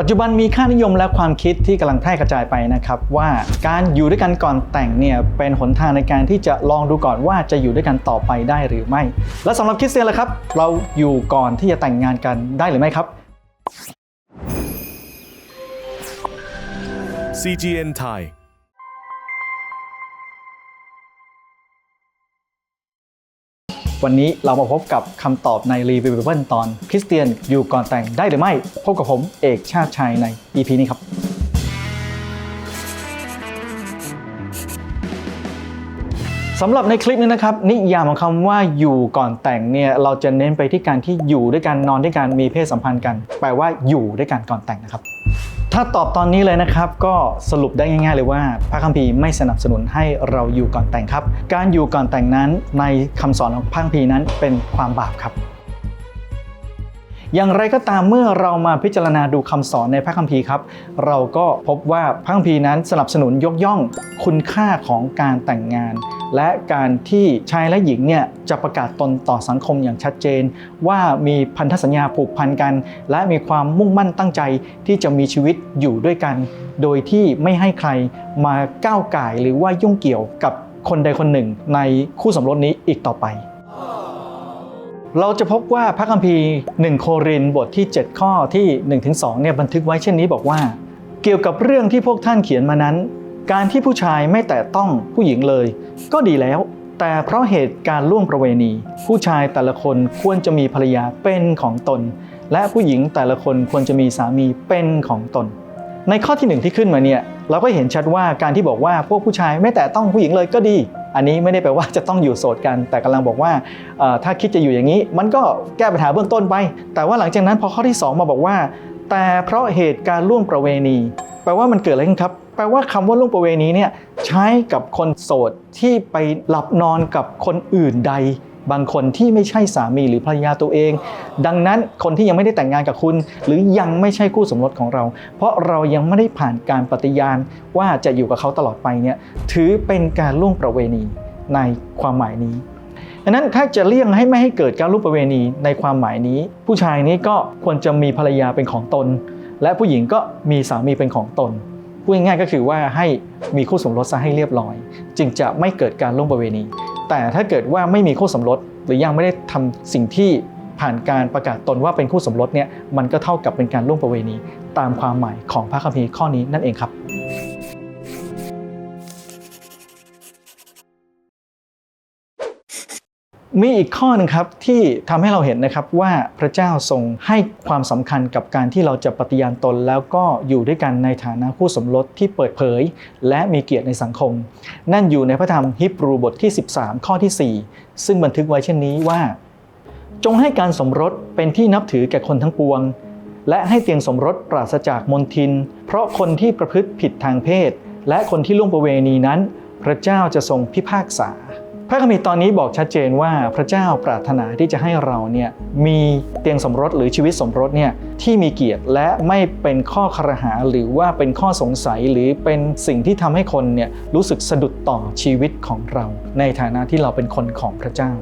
ปัจจุบันมีค่านิยมและความคิดที่กำลังแพร่กระจายไปนะครับว่าการอยู่ด้วยกันก่อนแต่งเนี่ยเป็นหนทางในการที่จะลองดูก่อนว่าจะอยู่ด้วยกันต่อไปได้หรือไม่ และสำหรับคริสเตียนล่ะครับ เราอยู่ก่อนที่จะแต่งงานกันได้หรือไม่ครับ CGN Thai วันนี้เรามาพบกับคำตอบในรีวิวเบิลตอนคริสเตียนอยู่ก่อนแต่งได้หรือไม่ พบกับผมเอกชาติชัยใน EP นี้ครับสำหรับในคลิปนี้นะครับนิยามของคำว่าอยู่ก่อนแต่งเนี่ยเราจะเน้นไปที่การที่อยู่ด้วยกันนอนด้วยกันมีเพศสัมพันธ์กัน แปลว่าอยู่ด้วยกันก่อนแต่งนะครับ ถ้าตอบตอนนี้เลยนะครับ ก็สรุปได้ง่าย ๆ เลยว่า พระคัมภีร์ไม่สนับสนุนให้เราอยู่ก่อนแต่งครับ การอยู่ก่อนแต่งนั้นในคำสอนของพระคัมภีร์นั้นเป็นความบาปครับ อย่างไรก็ตามเมื่อเรามาพิจารณาดูคำสอนในพระคัมภีร์ครับ เราก็พบว่าพระคัมภีร์นั้นสนับสนุนยกย่องคุณค่าของการแต่งงาน และการที่ชายและหญิงเนี่ยจะประกาศตนต่อสังคมอย่างชัดเจน ว่ามีพันธสัญญาผูกพันกัน และมีความมุ่งมั่นตั้งใจที่จะมีชีวิตอยู่ด้วยกัน โดยที่ไม่ให้ใครมาก้าวไก่หรือว่ายุ่งเกี่ยวกับคนใดคนหนึ่งในคู่สมรสนี้อีกต่อไปเราจะพบว่าพระคัมภีร์ 1 โครินบทที่ 7 ข้อที่ 1-2เนี่ยบันทึกไว้เช่นนี้บอกว่า เกี่ยวกับเรื่องที่พวกท่านเขียนมานั้น การที่ผู้ชายไม่แตะต้องผู้หญิงเลย ก็ดีแล้ว แต่เพราะเหตุการล่วงประเวณี ผู้ชายแต่ละคนควรจะมีภรรยาเป็นของตน และผู้หญิงแต่ละคนควรจะมีสามีเป็นของตน ในข้อที่หนึ่งที่ขึ้นมาเนี่ยเราก็เห็นชัดว่าการที่บอกว่าพวกผู้ชายไม่แต่ต้องผู้หญิงเลยก็ดี อันนี้ไม่ได้แปลว่าจะต้องอยู่โสดกัน แต่กำลังบอกว่าถ้าคิดจะอยู่อย่างนี้ มันก็แก้ปัญหาเบื้องต้นไป แต่ว่าหลังจากนั้นพอข้อที่ 2 มาบอกว่า แต่เพราะเหตุการล่วงประเวณี แปลว่ามันเกิดอะไรขึ้นครับ แปลว่าคำว่าล่วงประเวณีเนี่ยใช้กับคนโสดที่ไปหลับนอนกับคนอื่นใด บางคนที่ไม่ใช่สามีหรือภรรยาตัวเอง ดังนั้นคนที่ยังไม่ได้แต่งงานกับคุณ หรือยังไม่ใช่คู่สมรสของเรา เพราะเรายังไม่ได้ผ่านการปฏิญาณว่าจะอยู่กับเขาตลอดไปเนี่ยถือเป็นการล่วงประเวณีในความหมายนี้ดังนั้นถ้าจะเลี่ยงให้ไม่ให้เกิดการล่วงประเวณีในความหมายนี้ ผู้ชายนี้ก็ควรจะมีภรรยาเป็นของตน และผู้หญิงก็มีสามีเป็นของตน พูดง่ายๆก็คือว่าให้มีคู่สมรสซะให้เรียบร้อย จึงจะไม่เกิดการล่วงประเวณี แต่ถ้าเกิดว่าไม่มีคู่สมรสหรือยังไม่ได้ทำสิ่งที่ผ่านการประกาศตนว่าเป็นคู่สมรสเนี่ยมันก็เท่ากับเป็นการล่วงประเวณี ตามความหมายของพระคัมภีร์ข้อนี้นั่นเองครับ มีอีกข้อหนึงครับที่ทำให้เราเห็นนะครับว่าพระเจ้าทรงให้ความสำคัญกับการที่เราจะปฏิญาณตน แล้วก็อยู่ด้วยกันในฐานะคู่สมรสที่เปิดเผย และมีเกียรติในสังคม นั่นอยู่ในพระธรรมฮิบรูบทที่ 13 ข้อที่ 4 ซึ่งบันทึกไว้เช่นนี้ว่า จงให้การสมรสเป็นที่นับถือแก่คนทั้งปวง และให้เตียงสมรสปราศจากมนทิน เพราะคนที่ประพฤติผิดทางเพศ และคนที่ล่วงประเวณีนั้น พระเจ้าจะทรงพิพากษา พระคัมภีร์ตอนนี้บอกชัดเจนว่าพระเจ้าปรารถนาที่จะให้เราเนี่ยมีเตียงสมรสหรือชีวิตสมรสเนี่ยที่มีเกียรติและไม่เป็นข้อครหาหรือว่าเป็นข้อสงสัยหรือเป็นสิ่งที่ทำให้คนเนี่ยรู้สึกสะดุดต่อชีวิตของเรา ในฐานะที่เราเป็นคนของพระเจ้า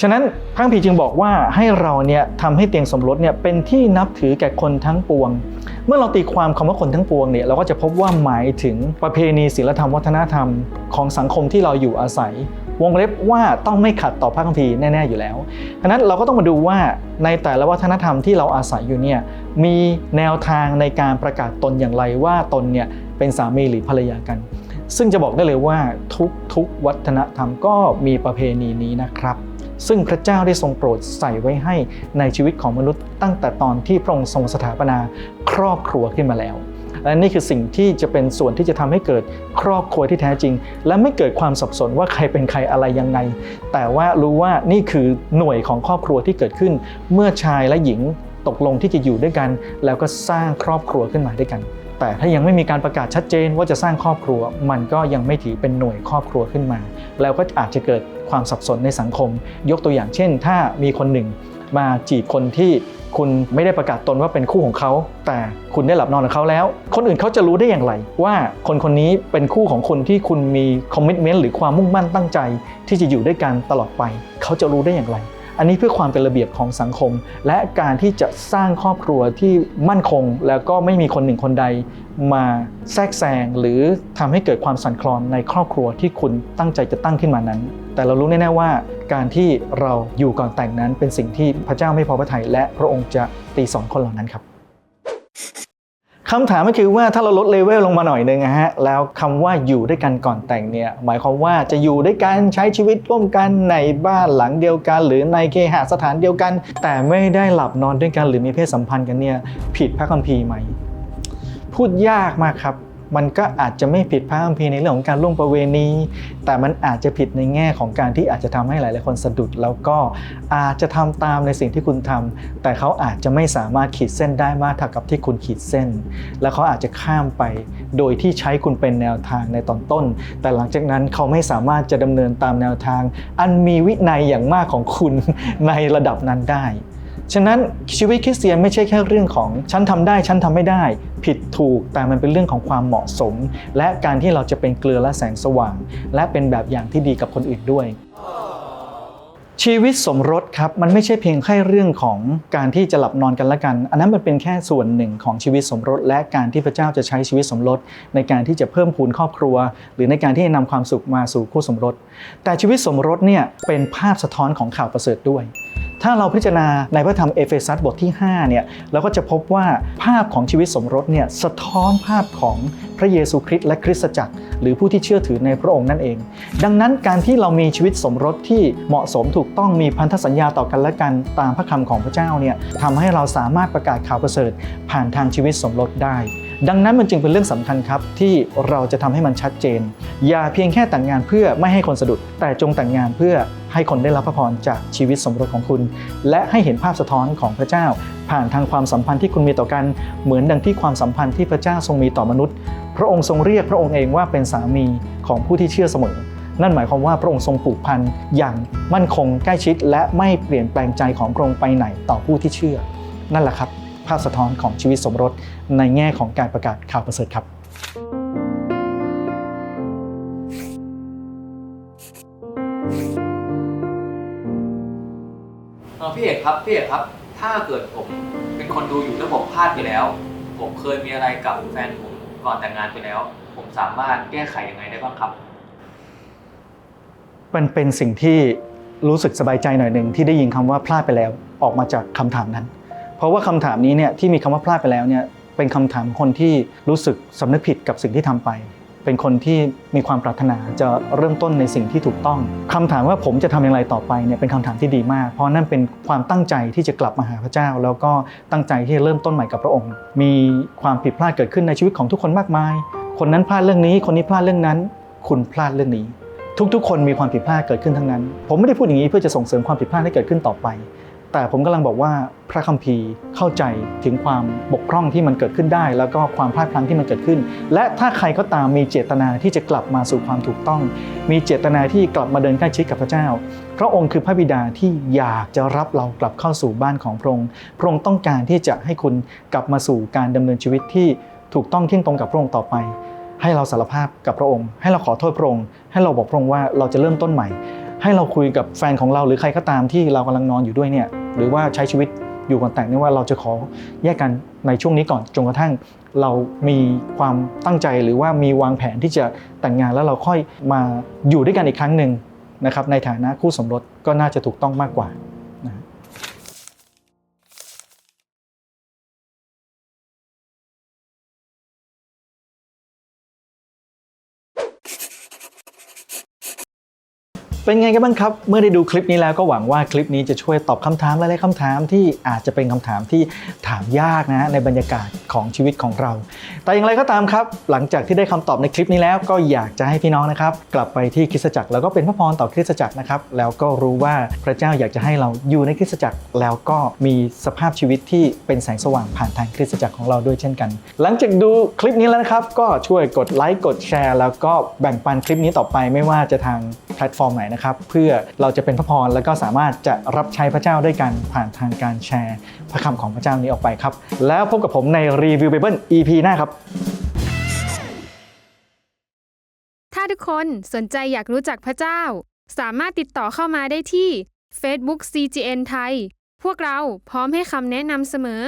ฉะนั้นพระคัมภีจึงบอกว่าให้เราเนี่ยทำให้เตียงสมรสเนี่ยเป็นที่นับถือแก่คนทั้งปวง เมื่อเราตีความคำว่าคนทั้งปวงเนี่ยเราก็จะพบว่าหมายถึงประเพณีศีลธรรมวัฒนธรรมของสังคมที่เราอยู่อาศัยวงเล็บว่าต้องไม่ขัดต่อพระคัมภีร์แน่ๆอยู่แล้วฉะนั้นเราก็ต้องมาดูว่าในแต่ละวัฒนธรรมที่เราอาศัยอยู่เนี่ยมีแนวทางในการประกาศตนอย่างไรว่าตนเนี่ยเป็นสามีหรือภรรยากัน ซึ่งจะบอกได้เลยว่าทุกๆวัฒนธรรมก็มีประเพณีนี้นะครับ ซึ่งพระเจ้าได้ทรงโปรดใส่ไว้ให้ในชีวิตของมนุษย์ตั้งแต่ตอนที่พระองค์ทรงสถาปนาครอบครัวขึ้นมาแล้วและนี่คือสิ่งที่จะเป็นส่วนที่จะทำให้เกิดครอบครัวที่แท้จริง และไม่เกิดความสับสนว่าใครเป็นใครอะไรยังไง แต่ว่ารู้ว่านี่คือหน่วยของครอบครัวที่เกิดขึ้น เมื่อชายและหญิงตกลงที่จะอยู่ด้วยกัน แล้วก็สร้างครอบครัวขึ้นมาด้วยกัน แต่ถ้ายังไม่มีการประกาศชัดเจนว่าจะสร้างครอบครัว มันก็ยังไม่ถือเป็นหน่วยครอบครัวขึ้นมา แล้วก็อาจจะเกิดความสับสนในสังคม ยกตัวอย่างเช่น ถ้ามีคนหนึ่งมาจีบคนที่คุณไม่ได้ประกาศตนว่าเป็นคู่ของเขา แต่คุณได้หลับนอนกับเขาแล้ว คนอื่นเขาจะรู้ได้อย่างไร ว่าคนคนนี้เป็นคู่ของคุณที่คุณมีคอมมิชเมนต์หรือความมุ่งมั่นตั้งใจ ที่จะอยู่ด้วยกันตลอดไป เขาจะรู้ได้อย่างไร อันนี้เพื่อความเป็นระเบียบของสังคม และการที่จะสร้างครอบครัวที่มั่นคง แล้วก็ไม่มีคนหนึ่งคนใดมาแทรกแซงหรือทำให้เกิดความสั่นคลอนในครอบครัวที่คุณตั้งใจจะตั้งขึ้นมานั้น แต่เรารู้แน่ๆว่า การที่เราอยู่ก่อนแต่งนั้นเป็นสิ่งที่พระเจ้าไม่พอพระทัยและพระองค์จะตีสอนคนเหล่านั้นครับ คำถามก็คือว่าถ้าเราลดเลเวลลงมาหน่อยหนึงนะฮะแล้วคำว่าอยู่ด้วยกันก่อนแต่งเนี่ยหมายความว่าจะอยู่ด้วยกันใช้ชีวิตร่วมกันในบ้านหลังเดียวกัน หรือในเคหสถานเดียวกัน แต่ไม่ได้หลับนอนด้วยกันหรือมีเพศสัมพันธ์กันเนี่ยผิดพระคัมภีร์ไหมพูดยากมากครับ มันก็อาจจะไม่ผิดพระคัมภีร์ในเรื่องของการล่วงประเวณี แต่มันอาจจะผิดในแง่ของการที่อาจจะทำให้หลายๆคนสะดุด แล้วก็อาจจะทำตามในสิ่งที่คุณทำแต่เขาอาจจะไม่สามารถขีดเส้นได้มากเท่ากับที่คุณขีดเส้น แล้วเขาอาจจะข้ามไป โดยที่ใช้คุณเป็นแนวทางในตอนต้น แต่หลังจากนั้นเขาไม่สามารถจะดำเนินตามแนวทาง อันมีวินัยอย่างมากของคุณในระดับนั้นได้ ฉะนั้นชีวิตคริสเตียนไม่ใช่แค่เรื่องของฉันทำได้ฉันทำไม่ได้ ผิดถูกแต่มันเป็นเรื่องของความเหมาะสม และการที่เราจะเป็นเกลือและแสงสว่าง และเป็นแบบอย่างที่ดีกับคนอื่นด้วย ชีวิตสมรสครับมันไม่ใช่เพียงแค่เรื่องของการที่จะหลับนอนกันละกัน อันนั้นมันเป็นแค่ส่วนหนึ่งของชีวิตสมรส และการที่พระเจ้าจะใช้ชีวิตสมรส ในการที่จะเพิ่มพูนครอบครัว หรือในการที่จะนำความสุขมาสู่คู่สมรส แต่ชีวิตสมรสเนี่ยเป็นภาพสะท้อนของข่าวประเสริฐด้วย ถ้าเราพิจารณาในพระธรรมเอเฟซัสบทที่5เนี่ยเราก็จะพบว่าภาพของชีวิตสมรสเนี่ยสะท้อนภาพของพระเยซูคริสต์และคริสตจักร หรือผู้ที่เชื่อถือในพระองค์นั่นเอง ดังนั้นการที่เรามีชีวิตสมรสที่เหมาะสมถูกต้องมีพันธสัญญาต่อกันและกันตามพระคำของพระเจ้าเนี่ยทำให้เราสามารถประกาศข่าวประเสริฐผ่านทางชีวิตสมรสได้ ดังนั้นมันจึงเป็นเรื่องสำคัญครับที่เราจะทำให้มันชัดเจน อย่าเพียงแค่แต่งงานเพื่อไม่ให้คนสะดุด แต่จงแต่งงานเพื่อให้คนได้รับพระพรจากชีวิตสมรสของคุณ และให้เห็นภาพสะท้อนของพระเจ้า ผ่านทางความสัมพันธ์ที่คุณมีต่อกัน เหมือนดังที่ความสัมพันธ์ที่พระเจ้าทรงมีต่อมนุษย์ พระองค์ทรงเรียกพระองค์เองว่าเป็นสามีของผู้ที่เชื่อเสมอ นั่นหมายความว่าพระองค์ทรงผูกพันอย่างมั่นคงใกล้ชิด และไม่เปลี่ยนแปลงใจของพระองค์ไปไหนต่อผู้ที่เชื่อ นั่นแหละครับ ภาพสะท้อนของชีวิตสมรสในแง่ของการประกาศข่าวประเสริฐครับเออพี่เอกครับพี่เอกครับ ถ้าเกิดผมเป็นคนดูอยู่แล้วผมพลาดไปแล้ว ผมเคยมีอะไรกับแฟนผมก่อนแต่งงานไปแล้ว ผมสามารถแก้ไขยังไงได้บ้างครับมันเป็นสิ่งที่รู้สึกสบายใจหน่อยหนึ่งที่ได้ยินคำว่าพลาดไปแล้วออกมาจากคำถามนั้น เพราะว่าคำถามนี้เนี่ยที่มีคำว่าพลาดไปแล้วเนี่ยเป็นคำถามคนที่รู้สึกสำนึกผิดกับสิ่งที่ทำไป เป็นคนที่มีความปรารถนาจะเริ่มต้นในสิ่งที่ถูกต้องคำถามว่าผมจะทำอย่างไรต่อไปเนี่ยเป็นคำถามที่ดีมาก เพราะนั่นเป็นความตั้งใจที่จะกลับมาหาพระเจ้า แล้วก็ตั้งใจที่จะเริ่มต้นใหม่กับพระองค์ มีความผิดพลาดเกิดขึ้นในชีวิตของทุกคนมากมาย คนนั้นพลาดเรื่องนี้ คนนี้พลาดเรื่องนั้น คุณพลาดเรื่องนี้ทุกๆ คนมีความผิดพลาดเกิดขึ้นทั้งนั้น ผมไม่ได้พูดอย่างนี้เพื่อจะส่งเสริมความผิดพลาดให้เกิดขึ้นต่อไป แต่ผมกำลังบอกว่าพระคัมภีร์เข้าใจถึงความบกพร่องที่มันเกิดขึ้นได้ แล้วก็ความพลาดพลั้งที่มันเกิดขึ้น และถ้าใครก็ตามมีเจตนาที่จะกลับมาสู่ความถูกต้อง มีเจตนาที่กลับมาเดินใกล้ชิดกับพระเจ้า พระองค์คือพระบิดาที่อยากจะรับเรากลับเข้าสู่บ้านของพระองค์พระองค์ต้องการที่จะให้คุณกลับมาสู่การดำเนินชีวิตที่ถูกต้องเที่ยงตรงกับพระองค์ต่อไป ให้เราสารภาพกับพระองค์ ให้เราขอโทษพระองค์ ให้เราบอกพระองค์ว่าเราจะเริ่มต้นใหม่ ให้เราคุยกับแฟนของเราหรือใครก็ตามที่เรากำลังนอนอยู่ด้วยเนี่ย หรือว่าใช้ชีวิตอยู่ก่อนแต่งเนี่ยว่าเราจะขอแยกกันในช่วงนี้ก่อนจนกระทั่งเรามีความตั้งใจหรือว่ามีวางแผนที่จะแต่งงานแล้วเราค่อยมาอยู่ด้วยกันอีกครั้งหนึ่งนะครับในฐานะคู่สมรสก็น่าจะถูกต้องมากกว่า เป็นไงกันบ้างครับ เมื่อได้ดูคลิปนี้แล้วก็หวังว่าคลิปนี้จะช่วยตอบคำถามหลายๆคำถามที่อาจจะเป็นคำถามที่ถามยากนะในบรรยากาศของชีวิตของเรา แต่อย่างไรก็ตามครับ หลังจากที่ได้คำตอบในคลิปนี้แล้วก็อยากจะให้พี่น้องนะครับ กลับไปที่คริสตจักรแล้วก็เป็นพระพรต่อคริสตจักรนะครับแล้วก็รู้ว่าพระเจ้าอยากจะให้เราอยู่ในคริสตจักร แล้วก็มีสภาพชีวิตที่เป็นแสงสว่างผ่านทางคริสตจักรของเราด้วยเช่นกัน หลังจากดูคลิปนี้แล้วนะครับ ก็ช่วยกดไลค์กดแชร์ แล้วก็แบ่งปันคลิปนี้ต่อไปไม่ว่าจะทาง พลตฟอร์มไหนนะครับ เพื่อเราจะเป็นพระพรแล้วก็สามารถจะรับใช้พระเจ้าด้วยกันผ่านทางการแชร์พระคำของพระเจ้านี้ออกไปครับ แล้วพบกับผมในรีวิวไบเบิล EP หน้าครับ ถ้าทุกคนสนใจอยากรู้จักพระเจ้า สามารถติดต่อเข้ามาได้ที่ Facebook CGN ไทย พวกเราพร้อมให้คำแนะนำเสมอ